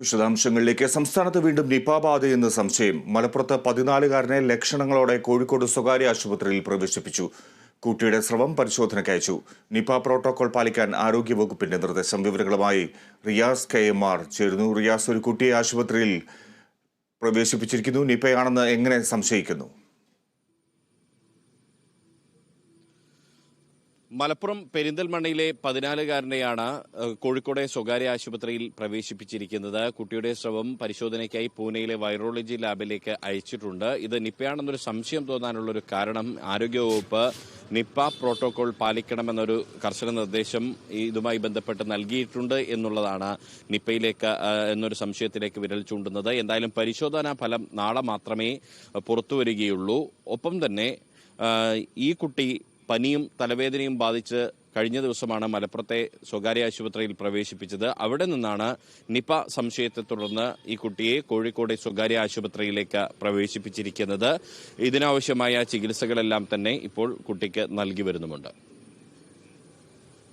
വിശദാംശങ്ങളിലേക്ക്. സംസ്ഥാനത്ത് വീണ്ടും നിപ ബാധയെന്ന് സംശയം മലപ്പുറത്ത് പതിനാലുകാരനെ ലക്ഷണങ്ങളോടെ കോഴിക്കോട് സ്വകാര്യ ആശുപത്രിയിൽ പ്രവേശിപ്പിച്ചു. കുട്ടിയുടെ സ്രവം പരിശോധനയ്ക്ക് അയച്ചു. നിപ പ്രോട്ടോകോൾ പാലിക്കാൻ ആരോഗ്യവകുപ്പിന്റെ നിർദ്ദേശം. വിവരങ്ങളുമായി റിയാസ് കെ എം ആർ ചേരുന്നു. റിയാസ് ഒരു കുട്ടിയെ ആശുപത്രിയിൽ പ്രവേശിപ്പിച്ചിരിക്കുന്നു. നിപയാണെന്ന് എങ്ങനെ സംശയിക്കുന്നു? മലപ്പുറം പെരിന്തൽമണ്ണയിലെ പതിനാലുകാരനെയാണ് കോഴിക്കോട് സ്വകാര്യ ആശുപത്രിയിൽ പ്രവേശിപ്പിച്ചിരിക്കുന്നത്. കുട്ടിയുടെ സ്രവം പരിശോധനയ്ക്കായി പൂനെയിലെ വൈറോളജി ലാബിലേക്ക് അയച്ചിട്ടുണ്ട്. ഇത് നിപ്പയാണെന്നൊരു സംശയം തോന്നാനുള്ളൊരു കാരണം. ആരോഗ്യവകുപ്പ് നിപ്പ പ്രോട്ടോകോൾ പാലിക്കണമെന്നൊരു കർശന നിർദ്ദേശം ഇതുമായി ബന്ധപ്പെട്ട് നൽകിയിട്ടുണ്ട് എന്നുള്ളതാണ് നിപ്പയിലേക്ക് എന്നൊരു സംശയത്തിലേക്ക് വിരൽ ചൂണ്ടുന്നത്. എന്തായാലും പരിശോധനാ ഫലം നാളെ മാത്രമേ പുറത്തു വരികയുള്ളൂ ഒപ്പം തന്നെ ഈ കുട്ടി പനിയും തലവേദനയും ബാധിച്ച് കഴിഞ്ഞ ദിവസമാണ് മലപ്പുറത്തെ സ്വകാര്യ ആശുപത്രിയിൽ പ്രവേശിപ്പിച്ചത്. അവിടെ നിന്നാണ് നിപ സംശയത്തെ തുടർന്ന് ഈ കുട്ടിയെ കോഴിക്കോട് സ്വകാര്യ ആശുപത്രിയിലേക്ക് പ്രവേശിപ്പിച്ചിരിക്കുന്നത്. ഇതിനാവശ്യമായ ചികിത്സകളെല്ലാം തന്നെ ഇപ്പോൾ കുട്ടിക്ക് നൽകി വരുന്നുമുണ്ട്.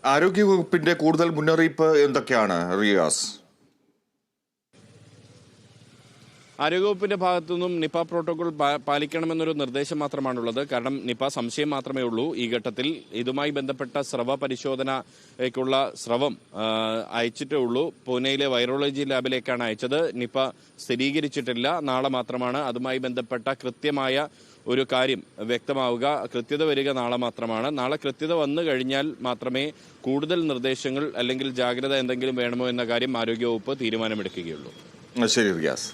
ആരോഗ്യവകുപ്പിന്റെ കൂടുതൽ മുന്നറിയിപ്പ് എന്തൊക്കെയാണ് റിയാസ്? ആരോഗ്യവകുപ്പിന്റെ ഭാഗത്തു നിന്നും നിപ പ്രോട്ടോകോൾ പാലിക്കണമെന്നൊരു നിർദ്ദേശം മാത്രമാണുള്ളത്. കാരണം നിപ സംശയം മാത്രമേ ഉള്ളൂ. ഈ ഘട്ടത്തിൽ ഇതുമായി ബന്ധപ്പെട്ട സ്രവ പരിശോധനയ്ക്കുള്ള സ്രവം അയച്ചിട്ടേ ഉള്ളൂ. പൂനെയിലെ വൈറോളജി ലാബിലേക്കാണ് അയച്ചത്. നിപ സ്ഥിരീകരിച്ചിട്ടില്ല. നാളെ മാത്രമാണ് അതുമായി ബന്ധപ്പെട്ട കൃത്യമായ ഒരു കാര്യം വ്യക്തമാവുക. കൃത്യത വരിക നാളെ മാത്രമാണ്. നാളെ കൃത്യത വന്നു കഴിഞ്ഞാൽ മാത്രമേ കൂടുതൽ നിർദ്ദേശങ്ങൾ അല്ലെങ്കിൽ ജാഗ്രത എന്തെങ്കിലും വേണമോ എന്ന കാര്യം ആരോഗ്യവകുപ്പ് തീരുമാനമെടുക്കുകയുള്ളൂ. ശരി റിയാസ്